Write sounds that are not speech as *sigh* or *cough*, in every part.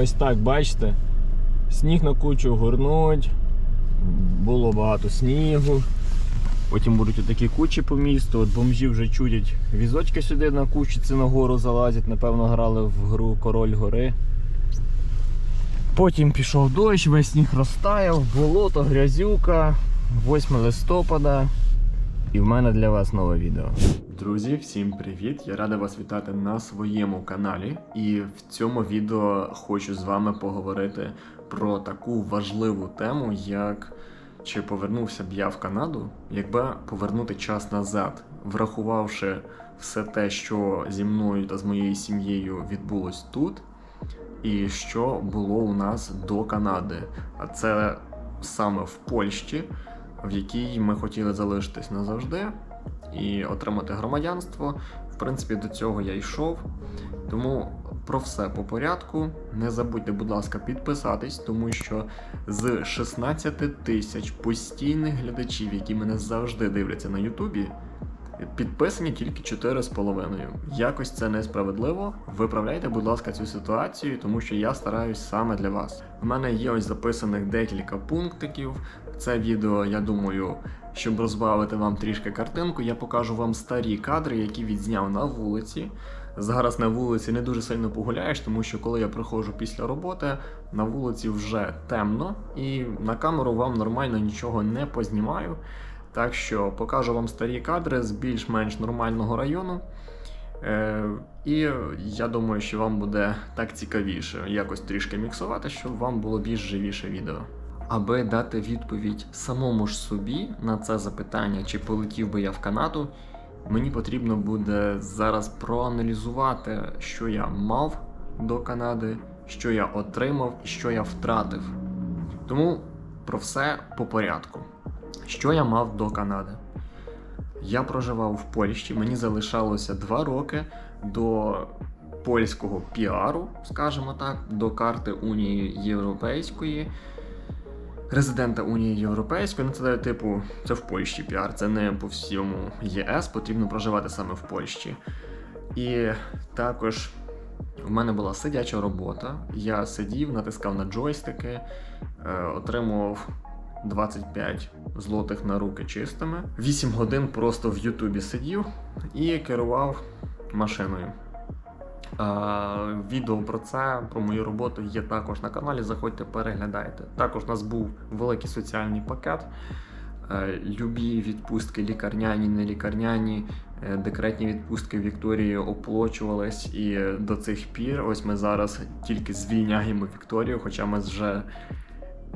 Ось так, бачите? Сніг на кучу горнуть, було багато снігу. Потім будуть такі кучі по місту. От бомжі вже чудять візочки сюди на кучі, на гору залазять. Напевно, грали в гру Король гори. Потім пішов дощ, весь сніг розтаяв, болото, грязюка, 8 листопада. І в мене для вас нове відео. Друзі, всім привіт! Я радий вас вітати на своєму каналі. І в цьому відео хочу з вами поговорити про таку важливу тему, як чи повернувся б я в Канаду, якби повернути час назад, врахувавши все те, що зі мною та з моєю сім'єю відбулось тут, і що було у нас до Канади. А це саме в Польщі, в якій ми хотіли залишитись назавжди і отримати громадянство. В принципі, до цього я йшов. Тому про все по порядку. Не забудьте, будь ласка, підписатись, тому що з 16 тисяч постійних глядачів, які мене завжди дивляться на Ютубі, підписані тільки 4,5. Якось це несправедливо. Виправляйте, будь ласка, цю ситуацію, тому що я стараюсь саме для вас. У мене є ось записаних декілька пунктиків. Це відео, я думаю, щоб розбавити вам трішки картинку, я покажу вам старі кадри, які відзняв на вулиці. Зараз на вулиці не дуже сильно погуляєш, тому що коли я приходжу після роботи, на вулиці вже темно, і на камеру вам нормально нічого не познімаю. Так що покажу вам старі кадри з більш-менш нормального району. Е, і я думаю, що вам буде так цікавіше якось трішки міксувати, щоб вам було більш живіше відео. Аби дати відповідь самому ж собі на це запитання, чи полетів би я в Канаду, мені потрібно буде зараз проаналізувати, що я мав до Канади, що я отримав і що я втратив. Тому про все по порядку. Що я мав до Канади? Я проживав в Польщі, мені залишалося два роки до польського піару, скажімо так, до карти Унії Європейської. Резидента Унії Європейської, ну це типу, це в Польщі піар, це не по всьому ЄС, потрібно проживати саме в Польщі. І також в мене була сидяча робота. Я сидів, натискав на джойстики, е, отримував 25 злотих на руки чистими. 8 годин просто в Ютубі сидів і керував машиною. А, відео про це, про мою роботу є також на каналі. Заходьте, переглядайте. Також у нас був великий соціальний пакет. Е, Любі відпустки, лікарняні, не лікарняні, е, декретні відпустки Вікторії оплачувались і до цих пір. Ось ми зараз тільки звільняємо Вікторію, хоча ми вже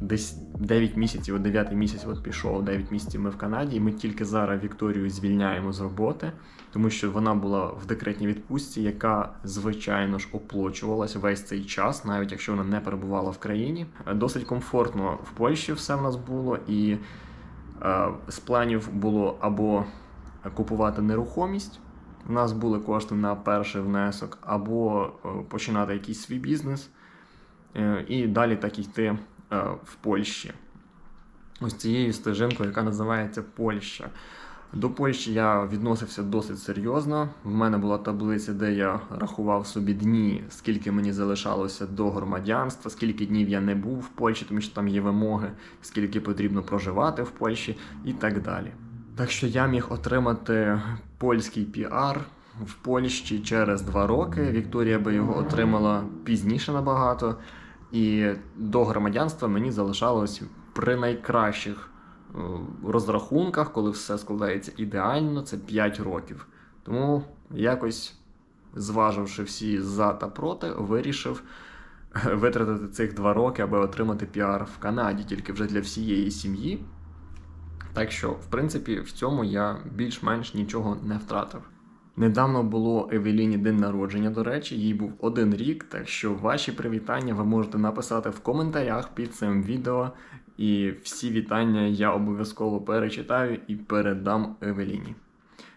десь 9 місяців, от 9 місяць от пішов, 9 місяців ми в Канаді, і ми тільки зараз Вікторію звільняємо з роботи, тому що вона була в декретній відпустці, яка, звичайно ж, оплачувалась весь цей час, навіть якщо вона не перебувала в країні. Досить комфортно в Польщі все в нас було, і е, з планів було або купувати нерухомість. У нас були кошти на перший внесок, або е, починати якийсь свій бізнес, е, і далі так йти в Польщі. Ось цією стежинкою, яка називається Польща. До Польщі я відносився досить серйозно. В мене була таблиця, де я рахував собі дні, скільки мені залишалося до громадянства, скільки днів я не був в Польщі, тому що там є вимоги, скільки потрібно проживати в Польщі і так далі. Так що я міг отримати польський піар в Польщі через два роки. Вікторія би його отримала пізніше набагато. І до громадянства мені залишалось при найкращих е, розрахунках, коли все складається ідеально, це 5 років. Тому якось, зваживши всі за та проти, вирішив е, витратити цих два роки, аби отримати піар в Канаді, тільки вже для всієї сім'ї. Так що, в принципі, в цьому я більш-менш нічого не втратив. Недавно було Евеліні день народження, до речі, їй був один рік, так що ваші привітання ви можете написати в коментарях під цим відео. І всі вітання я обов'язково перечитаю і передам Евеліні.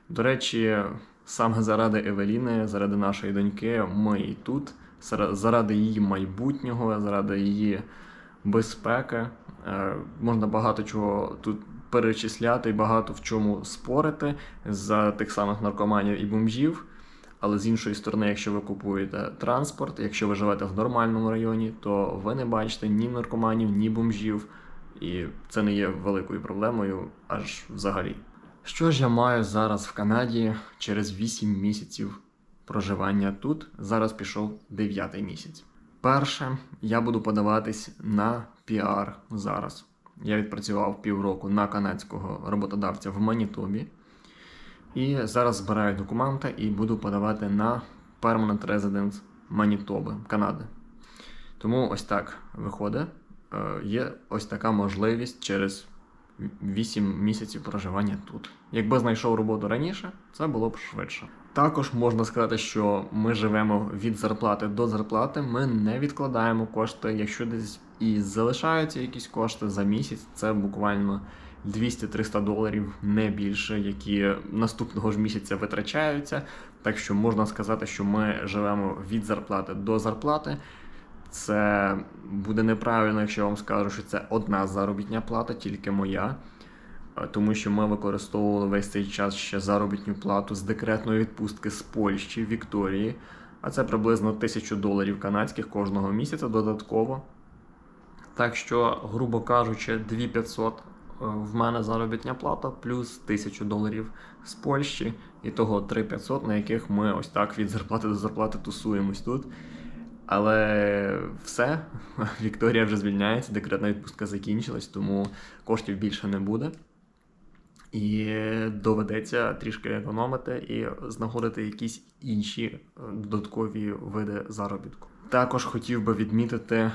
До речі, саме заради Евеліни, заради нашої доньки, ми і тут, заради її майбутнього, заради її безпеки. Е, Можна багато чого тут перечисляти і багато в чому спорити за тих самих наркоманів і бомжів. Але з іншої сторони, якщо ви купуєте транспорт, якщо ви живете в нормальному районі, то ви не бачите ні наркоманів, ні бомжів, і це не є великою проблемою аж взагалі. Що ж я маю зараз в Канаді через 8 місяців проживання тут? Зараз пішов 9 місяць. Перше, я буду подаватись на піар зараз. Я відпрацював півроку на канадського роботодавця в Манітобі. І зараз збираю документи і буду подавати на Permanent Residence Манітоби, Канади. Тому ось так виходить. Е, Є ось така можливість через 8 місяців проживання тут. Якби знайшов роботу раніше, це було б швидше. Також можна сказати, що ми живемо від зарплати до зарплати. Ми не відкладаємо кошти. Якщо десь і залишаються якісь кошти за місяць, це буквально 200-300 доларів, не більше, які наступного ж місяця витрачаються. Так що можна сказати, що ми живемо від зарплати до зарплати. Це буде неправильно, якщо я вам скажу, що це одна заробітня плата, тільки моя. Тому що ми використовували весь цей час ще заробітну плату з декретної відпустки з Польщі, Вікторії. А це приблизно 1000 доларів канадських кожного місяця додатково. Так що, грубо кажучи, 2500 е, в мене заробітня плата, плюс 1000 доларів з Польщі, і того 3500, на яких ми ось так від зарплати до зарплати тусуємось тут. Але все, *laughs* Вікторія вже звільняється, декретна відпустка закінчилась, тому коштів більше не буде. І доведеться трішки економити і знаходити якісь інші е, додаткові види заробітку. Також хотів би відмітити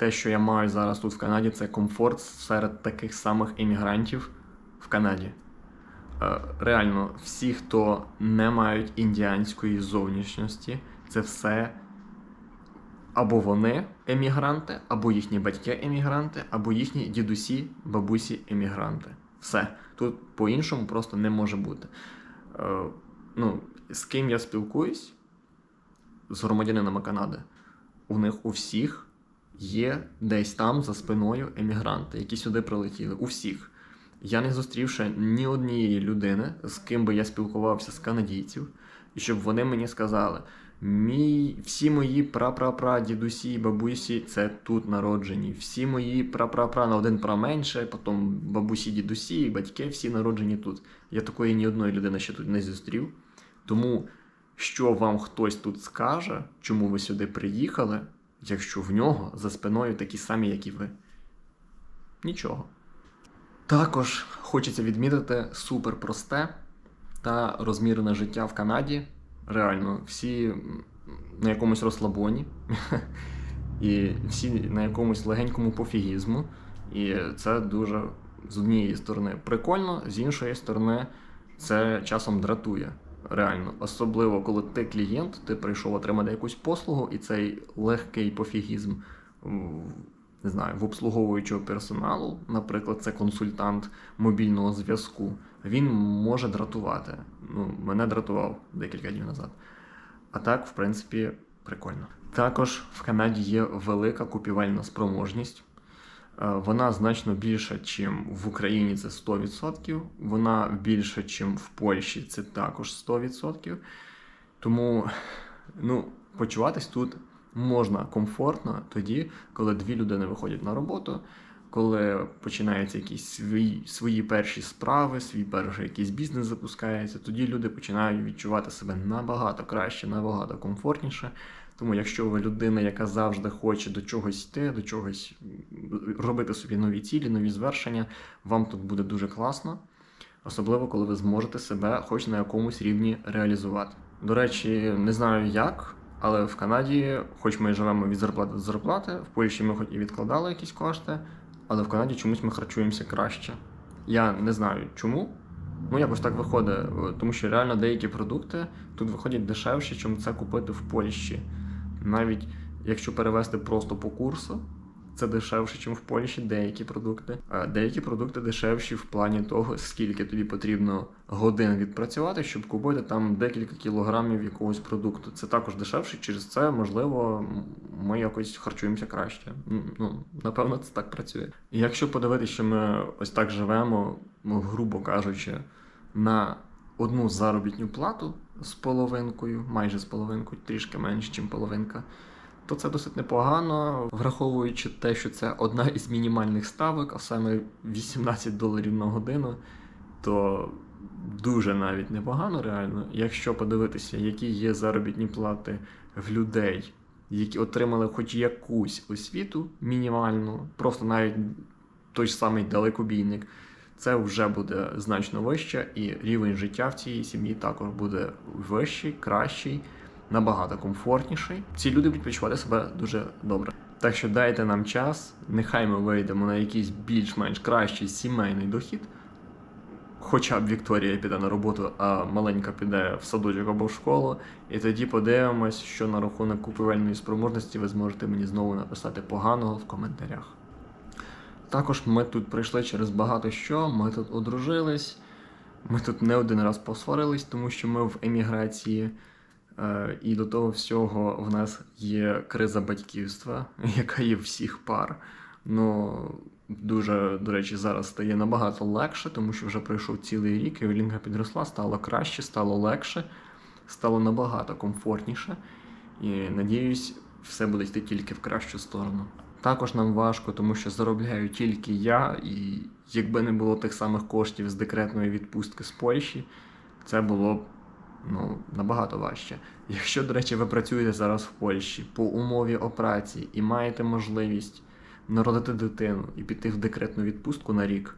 те, що я маю зараз тут в Канаді, це комфорт серед таких самих іммігрантів в Канаді. Е, Реально, всі, хто не мають індіанської зовнішності, це все або вони емігранти, або їхні батьки емігранти, або їхні дідусі, бабусі емігранти. Все. Тут по-іншому просто не може бути. Е, ну, з ким я спілкуюсь, з громадянинами Канади, у них у всіх є десь там за спиною емігранти, які сюди прилетіли. У всіх. Я не зустрів ні однієї людини, з ким би я спілкувався з канадійців, і щоб вони мені сказали: Мій, всі мої прапрапра, дідусі, бабусі це тут народжені. Всі мої прапрапра на один пра менше, потім бабусі, дідусі, батьки всі народжені тут. Я такої ні одної людини ще тут не зустрів. Тому, що вам хтось тут скаже, чому ви сюди приїхали, якщо в нього за спиною такі самі, як і ви. Нічого. Також хочеться відмітити супер просте та розмірене життя в Канаді. Реально, всі на якомусь розслабоні, *laughs* і всі на якомусь легенькому пофігізму. І це дуже з однієї сторони прикольно, з іншої сторони, це часом дратує. Реально, особливо коли ти клієнт, ти прийшов отримати якусь послугу, і цей легкий пофігізм не знаю, в обслуговуючого персоналу, наприклад, це консультант мобільного зв'язку, він може дратувати. Ну, мене дратував декілька днів назад. А так, в принципі, прикольно. Також в Канаді є велика купівельна спроможність. Е, Вона значно більша, ніж в Україні це 100%. Вона більша, ніж в Польщі, це також 100%. Тому ну, почуватись тут можна комфортно тоді, коли дві людини виходять на роботу, коли починаються якісь свої, свої перші справи, свій перший якийсь бізнес запускається, тоді люди починають відчувати себе набагато краще, набагато комфортніше. Тому, якщо ви людина, яка завжди хоче до чогось йти, до чогось робити собі нові цілі, нові звершення, вам тут буде дуже класно. Особливо, коли ви зможете себе хоч на якомусь рівні реалізувати. До речі, не знаю як, але в Канаді, хоч ми живемо від зарплати до зарплати, в Польщі ми хоч і відкладали якісь кошти, але в Канаді чомусь ми харчуємося краще. Я не знаю чому. Ну, якось так виходить, тому що реально деякі продукти тут виходять дешевше, ніж це купити в Польщі. Навіть якщо перевести просто по курсу, це дешевше, ніж в Польщі деякі продукти. А деякі продукти дешевші в плані того, скільки тобі потрібно годин відпрацювати, щоб купити там декілька кілограмів якогось продукту. Це також дешевше, через це, можливо, ми якось харчуємося краще. Ну, напевно, це так працює. І якщо подивитися, що ми ось так живемо, ну, грубо кажучи, на одну заробітну плату з половинкою, майже з половинкою, трішки менше, ніж половинка, то це досить непогано, враховуючи те, що це одна із мінімальних ставок, а саме 18 доларів на годину, то дуже навіть непогано реально. Якщо подивитися, які є заробітні плати в людей, які отримали хоч якусь освіту мінімальну, просто навіть той ж самий далекобійник, це вже буде значно вище, і рівень життя в цій сім'ї також буде вищий, кращий, набагато комфортніший. Ці люди будуть відчувати себе дуже добре. Так що дайте нам час, нехай ми вийдемо на якийсь більш-менш кращий сімейний дохід. Хоча б Вікторія піде на роботу, а маленька піде в садочок або в школу, і тоді подивимось, що на рахунок купівельної спроможності ви зможете мені знову написати поганого в коментарях. Також ми тут прийшли через багато що. Ми тут одружились, ми тут не один раз посварились, тому що ми в еміграції. Е, І до того всього в нас є криза батьківства, *laughs* яка є всіх пар. Ну, дуже, до речі, зараз стає набагато легше, тому що вже пройшов цілий рік, і Евелінка підросла, стало краще, стало легше, стало набагато комфортніше. І надіюсь, все буде йти тільки в кращу сторону. Також нам важко, тому що заробляю тільки я, і якби не було тих самих коштів з декретної відпустки з Польщі, це було б ну, набагато важче. Якщо, до речі, ви працюєте зараз в Польщі по умові операції і маєте можливість народити дитину і піти в декретну відпустку на рік,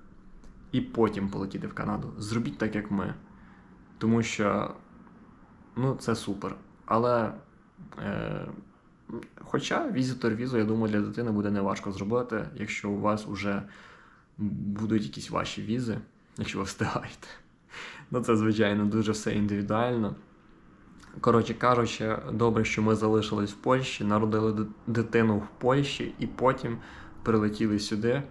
і потім полетіти в Канаду, зробіть так, як ми. Тому що ну, це супер. Але. Е, Хоча візитор візу, я думаю, для дитини буде неважко зробити, якщо у вас вже будуть якісь ваші візи, якщо ви встигаєте. Ну, це, звичайно, дуже все індивідуально. Коротше кажучи, добре, що ми залишились в Польщі, народили дитину в Польщі і потім прилетіли сюди.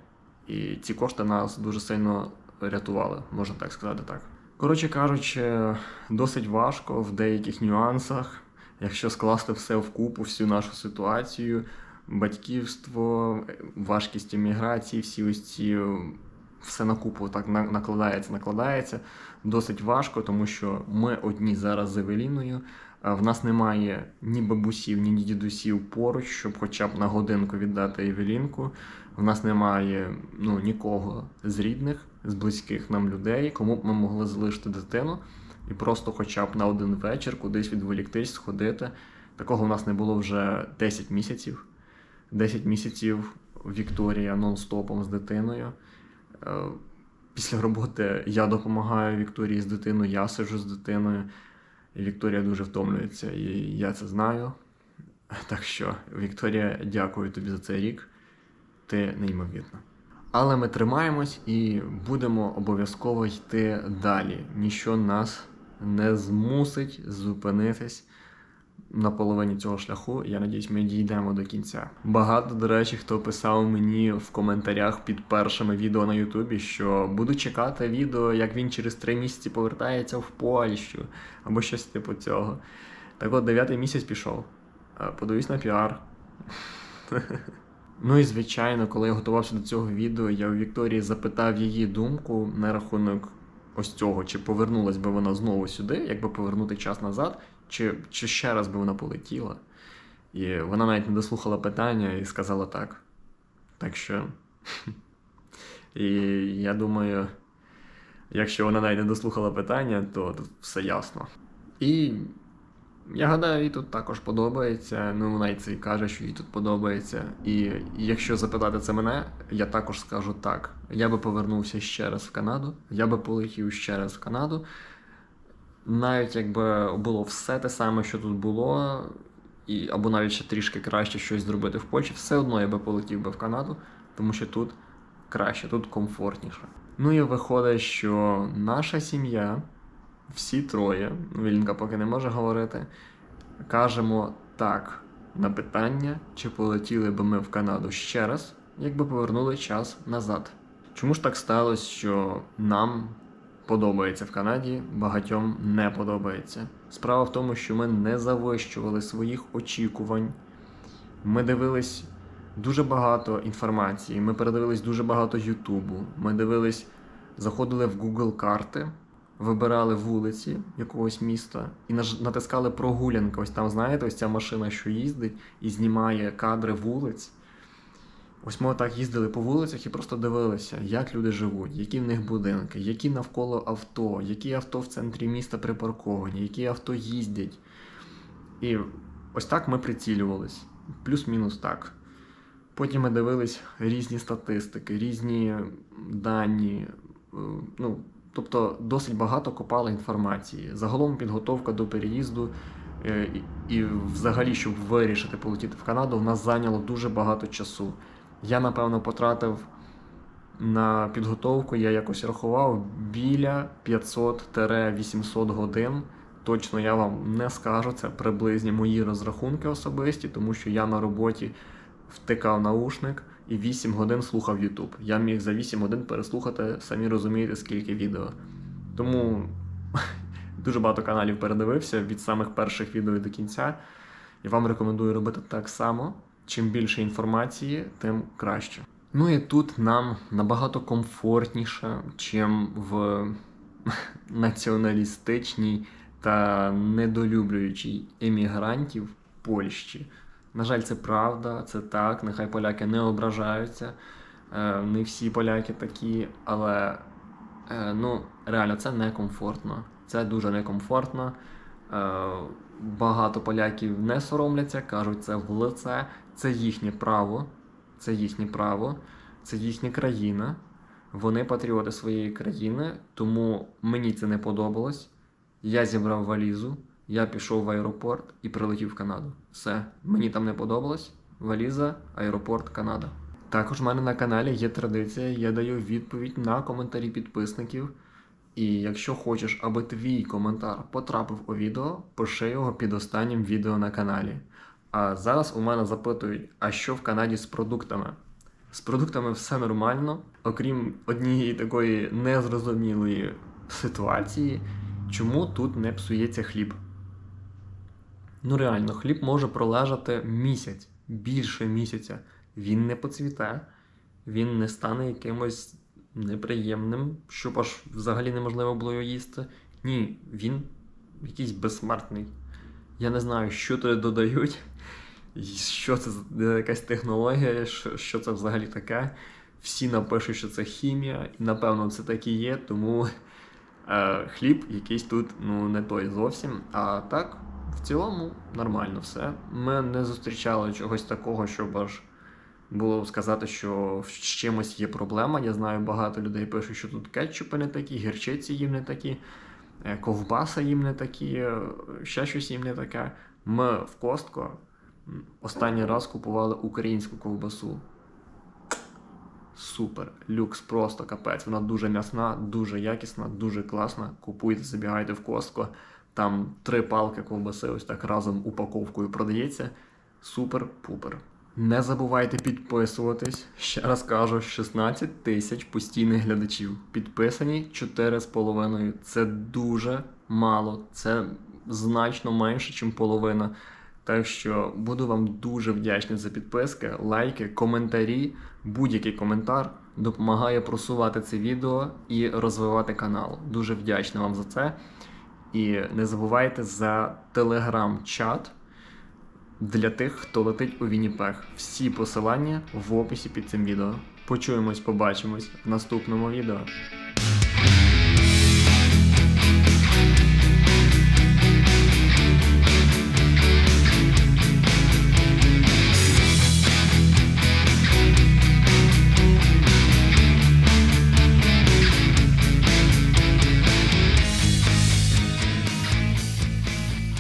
І ці кошти нас дуже сильно рятували, можна так сказати так. Коротше кажучи, досить важко в деяких нюансах, якщо скласти все вкупу, всю нашу ситуацію, батьківство, важкість еміграції, всі ось ці все на купу так накладається, накладається. Досить важко, тому що ми одні зараз з Евеліною. В нас немає ні бабусів, ні дідусів поруч, щоб хоча б на годинку віддати Евелінку. В нас немає ну, нікого з рідних, з близьких нам людей, кому б ми могли залишити дитину і просто хоча б на один вечір кудись відволіктись, сходити. Такого в нас не було вже 10 місяців. 10 місяців Вікторія нон-стопом з дитиною. Е, Після роботи я допомагаю Вікторії з дитиною, я сиджу з дитиною. І Вікторія дуже втомлюється, і я це знаю. Так що, Вікторія, дякую тобі за цей рік. Ти неймовірна. Але ми тримаємось і будемо обов'язково йти далі. Ніщо нас не змусить зупинитись на половині цього шляху. Я надіюсь, ми дійдемо до кінця. Багато, до речі, хто писав мені в коментарях під першими відео на Ютубі, що буду чекати відео, як він через три місяці повертається в Польщу або щось типу цього. Так от дев'ятий місяць пішов. Е, Подивись на піар. Ну і звичайно, коли я готувався до цього відео, я у Вікторії запитав її думку на рахунок ось цього, чи повернулась би вона знову сюди, якби повернути час назад, чи, чи ще раз би вона полетіла. І вона навіть не дослухала питання і сказала так. Так що. *laughs* І я думаю, якщо вона навіть не дослухала питання, то все ясно. І я гадаю, їй тут також подобається. Ну, вона й це каже, що їй тут подобається. І якщо запитати це мене, я також скажу так. Я би повернувся ще раз в Канаду, я би полетів ще раз в Канаду. Навіть якби було все те саме, що тут було, і, або навіть ще трішки краще щось зробити в Польщі, все одно я би полетів би в Канаду, тому що тут краще, тут комфортніше. Ну і виходить, що наша сім'я, всі троє, Вілінка поки не може говорити, кажемо так на питання, чи полетіли би ми в Канаду ще раз, якби повернули час назад. Чому ж так сталося, що нам подобається в Канаді, багатьом не подобається? Справа в тому, що ми не завищували своїх очікувань. Ми дивились дуже багато інформації, ми передивились дуже багато Ютубу. Ми дивились, заходили в Google карти, вибирали вулиці якогось міста і натискали прогулянка. Ось там, знаєте, ось ця машина, що їздить і знімає кадри вулиць. Ось ми отак їздили по вулицях і просто дивилися, як люди живуть, які в них будинки, які навколо авто, які авто в центрі міста припарковані, які авто їздять. І ось так ми прицілювались. Плюс-мінус так. Потім ми дивились різні статистики, різні дані. е, Ну, тобто досить багато копали інформації. Загалом підготовка до переїзду е, і, взагалі, щоб вирішити полетіти в Канаду, в нас зайняло дуже багато часу. Я, напевно, потратив на підготовку, я якось рахував біля 500-800 годин. Точно я вам не скажу, це приблизні мої розрахунки особисті, тому що я на роботі втикав наушник і 8 годин слухав YouTube. Я міг за 8 годин переслухати, самі розумієте, скільки відео. Тому *laughs* дуже багато каналів передивився від самих перших відео до кінця. І вам рекомендую робити так само. Чим більше інформації, тим краще. Ну і тут нам набагато комфортніше, чим в *laughs* націоналістичній та недолюблюючій емігрантів Польщі. На жаль, це правда, це так. Нехай поляки не ображаються. Е, Не всі поляки такі, але е, ну, реально це некомфортно. Це дуже некомфортно. Е, Багато поляків не соромляться, кажуть це в лице. Це їхнє право. Це їхнє право, це їхня країна. Вони патріоти своєї країни, тому мені це не подобалось. Я зібрав валізу, я пішов в аеропорт і прилетів в Канаду. Все, мені там не подобалось. Валіза, аеропорт, Канада. Також в мене на каналі є традиція, я даю відповідь на коментарі підписників. І якщо хочеш, аби твій коментар потрапив у відео, пиши його під останнім відео на каналі. А зараз у мене запитують, а що в Канаді з продуктами? З продуктами все нормально, окрім однієї такої незрозумілої ситуації, чому тут не псується хліб. Ну реально, хліб може пролежати місяць, більше місяця. Він не поцвіте, він не стане якимось неприємним, щоб аж взагалі неможливо було його їсти. Ні, він якийсь безсмертний. Я не знаю, що туди додають, що це за якась технологія, що, це взагалі таке. Всі напишуть, що це хімія, і напевно це так і є, тому е, хліб якийсь тут ну, не той зовсім. А так, в цілому, нормально все. Ми не зустрічали чогось такого, щоб аж було сказати, що з чимось є проблема. Я знаю, багато людей пишуть, що тут кетчупи не такі, гірчиці їм не такі, е, ковбаса їм не такі, е, ще щось їм не таке. Ми в Костко останній раз купували українську ковбасу. Супер, люкс, просто капець. Вона дуже м'ясна, дуже якісна, дуже класна. Купуйте, забігайте в Костко. Там три палки ковбаси, ось так разом упаковкою продається. Супер-пупер. Не забувайте підписуватись. Ще раз кажу, 16 тисяч постійних глядачів. Підписані 4,5. Це дуже мало. Це значно менше, ніж половина. Так що буду вам дуже вдячний за підписки, лайки, коментарі. Будь-який коментар допомагає просувати це відео і розвивати канал. Дуже вдячний вам за це. І не забувайте за телеграм-чат для тих, хто летить у Вінніпег. Всі посилання в описі під цим відео. Почуємось, побачимось в наступному відео.